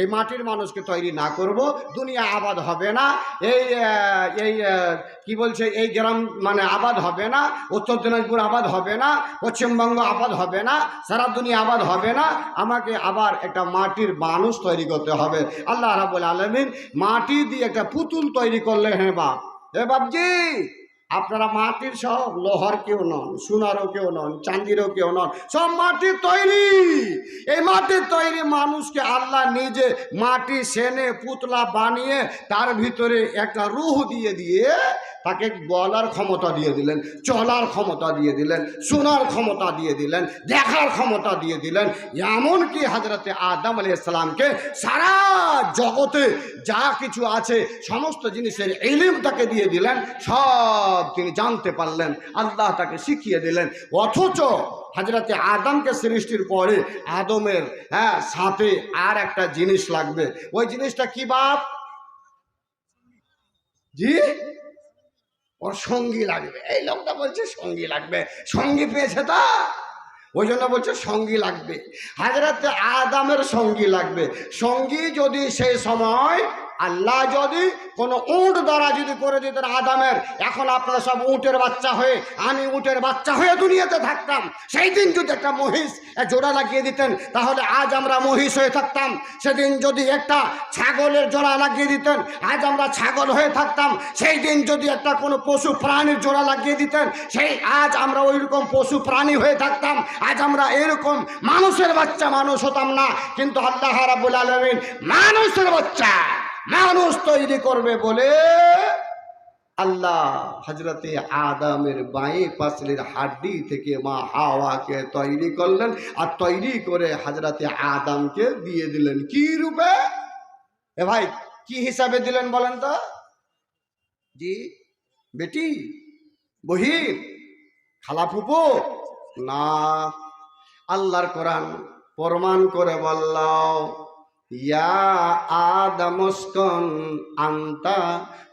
এই মাটির মানুষকে তৈরি না করব, দুনিয়া আবাদ হবে না, এই এই কি বলছে, এই গ্রাম মানে আবাদ হবে না, উত্তর দিনাজপুর আবাদ হবে না পশ্চিমবঙ্গ আবাদ হবে না, সারা দুনিয়া আবাদ হবে না, আমাকে আবার একটা মাটির মানুষ তৈরি করতে হবে। আল্লাহ রাবুল আলমিন মাটি দিয়ে একটা পুতুল তৈরি করলে হ্যাঁ বাপ। হে বাপজি! আপনারা মাটির সব, লোহার কেউ নন, সোনারও কেউ নন, চান্দিরও কেউ নন, সব মাটির তৈরি। এই মাটির তৈরি মানুষকে আল্লাহ নিজে মাটি সেনে, পুতলা বানিয়ে তার ভিতরে একটা রুহ দিয়ে দিয়ে তাকে বলার ক্ষমতা দিয়ে দিলেন, চলার ক্ষমতা দিয়ে দিলেন, শোনার ক্ষমতা দিয়ে দিলেন, দেখার ক্ষমতা দিয়ে দিলেন। এমনকি হাজরতে আদম আলী ইসলামকে সারা জগতে যা কিছু আছে, সমস্ত জিনিসের এলিম তাকে দিয়ে দিলেন, সব তিনি জানতে পারলেন, আল্লাহ তাকে শিখিয়ে দিলেন। অথচ হাজরতে আদমকে সৃষ্টির পরে আদমের হ্যাঁ সাথে আর একটা জিনিস লাগবে। ওই জিনিসটা কি বাপ? জি? ওর সঙ্গী লাগবে। এই লোকটা বলছে, সঙ্গী লাগবে। সঙ্গী পেয়েছে তা? ওই জন্য বলছে, সঙ্গী লাগবে। হাজরাতে আদামের সঙ্গী লাগবে। সঙ্গী যদি সেই সময় আল্লাহ যদি কোনো উঁট দ্বারা যদি করে দিতেন আদামের, এখন আপনারা সব উঁটের বাচ্চা হয়ে, আমি উঁটের বাচ্চা হয়ে দুনিয়াতে থাকতাম। সেই দিন যদি একটা মহিষ জোড়া লাগিয়ে দিতেন, তাহলে আজ আমরা মহিষ হয়ে থাকতাম। সেদিন যদি একটা ছাগলের জোড়া লাগিয়ে দিতেন, আজ আমরা ছাগল হয়ে থাকতাম। সেই দিন যদি একটা কোনো পশু প্রাণীর জোড়া লাগিয়ে দিতেন, সেই আজ আমরা ওই রকম পশু প্রাণী হয়ে থাকতাম। আজ আমরা এরকম মানুষের বাচ্চা মানুষ হতাম না। কিন্তু আল্লাহ রাবুল আলমিন মানুষের বাচ্চা। মানুষ তৈরি করবে বলে আল্লাহ হজরতে আদামের বাঁয়ে পাশলের হাড্ডি থেকে মা হাওয়াকে তৈরি করলেন আর তৈরি করে হজরতে আদামকে দিয়ে দিলেন। কি রূপে? এ ভাই, কি হিসাবে দিলেন বলেন তো? জি, বেটি, বহির, খালা ফুপু, না, আল্লাহর কোরআন প্রমাণ করে বলল আন্তা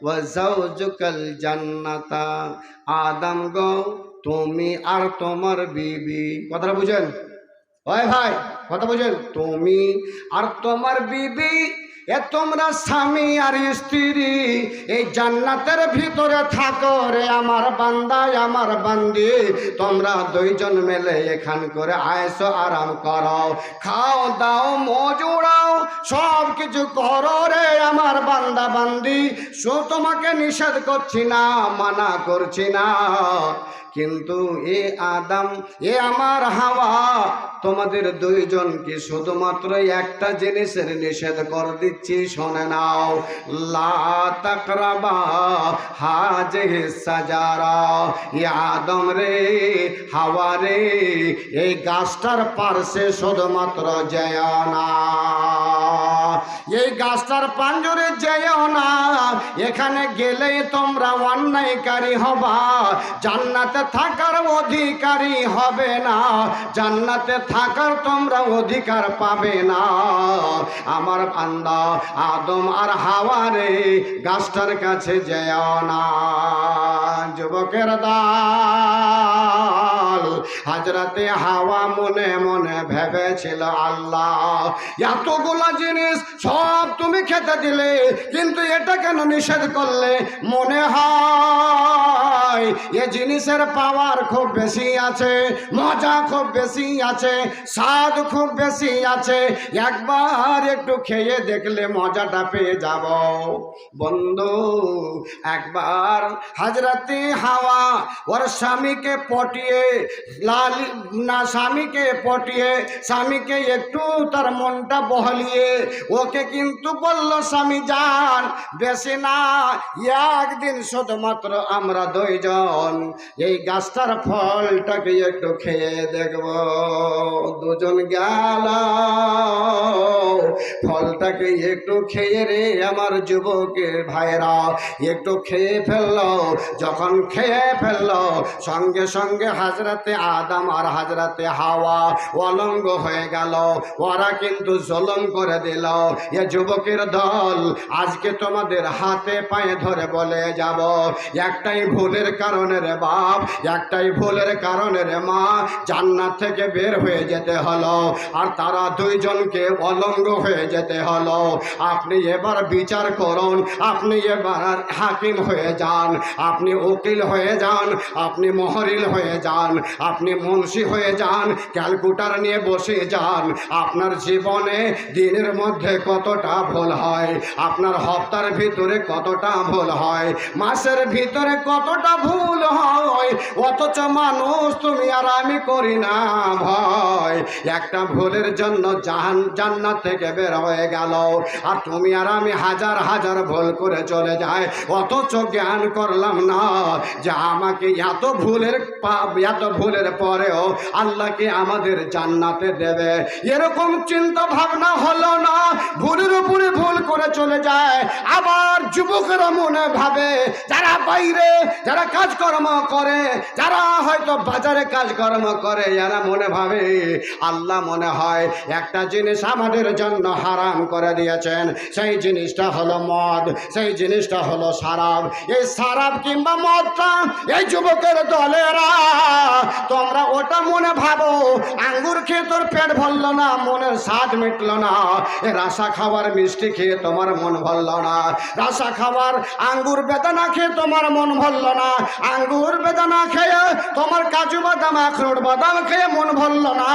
ওয়া জাওজুকাল জান্নাতা আদম গো, তুমি আর তোমার বিবি। কথাটা বুঝেন? ওই ভাই, কথা বুঝেন? তুমি আর তোমার বিবি এ তোমরা স্বামী আর স্ত্রী, এই জান্নাতের ভিতরে থাকো রে আমার বান্দায় আমার বান্দি। তোমরা দুইজন মেলে এখান করে আয়সো আরাম করো। খাও, দাও মজুড়াও সব কিছু করো রে আমার বান্দা, বান্দি। সো তোমাকে নিষেধ করছি না, মানা করছি না। কিন্তু এ আদাম, এ আমার হাওয়া, তোমাদের দুইজনকে শুধুমাত্র একটা জিনিসের নিষেধ করে দিচ্ছি, শোনে নাও। লা তাকরাবা হাজে সাজারা। এ আদম রে, হাওয়া রে, এই গাছটার পার্শ্বে শুধুমাত্র যায় না। এই গাছটার পাঞ্জরে যেও না। এখানে গেলে তোমরা অন্যায়কারী হবা। জান্নাতে থাকার অধিকারী হবে না। জান্নাতে থাকার তোমরা অধিকার পাবে না। আমার বান্দা, আদম আর হাওয়া রে, গাছটার কাছে যেও না। যুবকের দাল, হাজরাতে হাওয়া মনে মনে ভেবেছিল আল্লাহ, এতগুলা জিনিস সব তুমি খেতে দিলে, কিন্তু এটা কেন নিষেধ করলে? মনে হয় এ জিনিসের পাওয়ার খুব বেশি আছে, মজা খুব বেশি আছে, স্বাদ খুব বেশি আছে। একবার একটু খেয়ে দেখলে মজাটা পেয়ে যাব। বন্ধু, একবার হাজরাতে হাওয়া ওর স্বামীকে পটিয়ে, লাল, না, স্বামীকে পটিয়ে, স্বামীকে একটু তার মনটা বহলিয়ে, ওকে কিন্তু বলল স্বামী যান, বেশি না। একদিন শুধুমাত্র আমরা দুইজন। এই গাছটার ফলটাকে একটু খেয়ে দেখব। দুজন গেল। ফলটাকে একটু খেয়ে রে আমার যুবকের ভাইরা একটু খেয়ে ফেলল, যখন খেয়ে ফেলল, সঙ্গে সঙ্গে হাজরাতে আদাম আর হাজরাতে হাওয়া অলঙ্গ হয়ে গেল। ওরা কিন্তু জলম করে দিল। এ যুবকের দল আজকে তোমাদের হাতে পায়ে ধরে বলে যাব। একটাই ভুলের কারণে রে বাপ, একটাই ভুলের কারণে রে মা, জান্নাত থেকে বের হয়ে যেতে হলো। আর তারা দুইজনকে অলঙ্গ হয়ে যেতে হলো। আপনি এবার বিচার করুন। আপনি এবার হাকিম হয়ে যান। আপনি উকিল হয়ে যান। আপনি মহরিল হয়ে যান। আপনি মুন্সি হয়ে যান। ক্যালকুটার নিয়ে বসে যান। আপনার জীবনে দিনের মধ্যে কতটা ভুল হয়? আপনার হপ্তার ভিতরে কতটা ভুল হয়? মাসের ভিতরে কতটা ভুল হয়? অথচ মানুষ তুমি আর আমি করি না ভয়। একটা ভুলের জন্য জাহান জান্নাত থেকে বের হয়ে গেল। আর তুমি আর আমি হাজার হাজার ভুল করে চলে যায় অথচ জ্ঞান করলাম না যে আমাকে এত ভুলের এত ভুলের পরেও আল্লাহকে আমাদের জান্নাতে দেবে? এরকম চিন্তা ভাবনা হলো না। ভুলের উপরে ভুল করে চলে যায়। আবার যুবকেরা মনে ভাবে, যারা বাইরে, যারা কাজকর্ম করে, যারা হয়তো বাজারে কাজকর্ম করে, এরা মনে ভাবে, আল্লাহ মনে হয় একটা জিনিস আমাদের জন্য হারাম করে দিয়েছেন। সেই জিনিসটা হলো মদ, সেই জিনিসটা হলো সারাব। এই সারাব কিংবা মদটা এই যুবকের দলেরা, তোমরা ওটা মনে ভাবো, আঙ্গুর খেয়ে তোর পেট ভরলো না, মনের স্বাদ মিটলো না। এ রাসা খাবার মিষ্টি খেয়ে তোমার মন ভরলো না। রাসা খাবার আঙ্গুর বেদানা খেয়ে তোমার মন ভরলো না। আঙ্গুর বেদানা খেয়ে তোমার কাজু বাদাম, আখরোট বাদাম খেয়ে মন ভরলো না।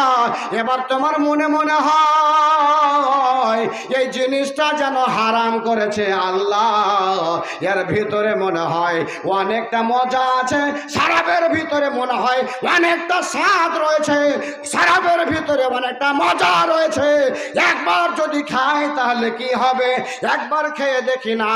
এবার তোমার মনে মনে হয় এই জিনিসটা যেন হারাম করেছে আল্লাহ। এর ভিতরে মনে হয় অনেকটা মজা আছে, সারাবের ভিতরে মনে হয় অনেকটা স্বাদ রয়েছে, সারাবের ভিতরে অনেকটা মজা রয়েছে। একবার যদি খাই তাহলে কি হবে? একবার খেয়ে দেখি না,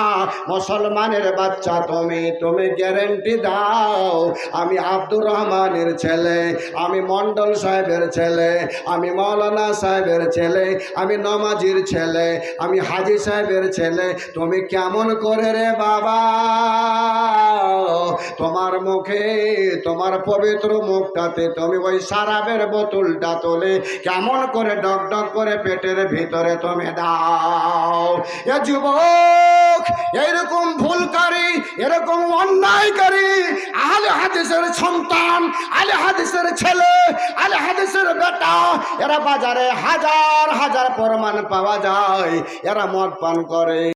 মুসলমানের বাচ্চা তুমি তুমি গ্যারেন্টি দাও। আমি আব্দুর রহমানের ছেলে, আমি মন্ডল সাহেবের ছেলে, আমি মৌলানা সাহেবের ছেলে, আমি নমাজির ছেলে, আমি হাজি সাহেবের ছেলে, তুমি কেমন করে রে বাবা? তোমার মুখে, তোমার পবিত্র মুখটাতে তুমি ওই সারাবের বোতলটা তোলে, কেমন করে ডক ডক করে পেটের ভিতরে তুমি দাও। এ যুবক, এইরকম এরকম অন্যায়কারী আলে হাদিসের সন্তান আলে হাদিসের ছেলে আলে হাদিসের বেটা, এরা বাজারে হাজার হাজার প্রমাণ পাওয়া যায়, এরা মদ পান করে।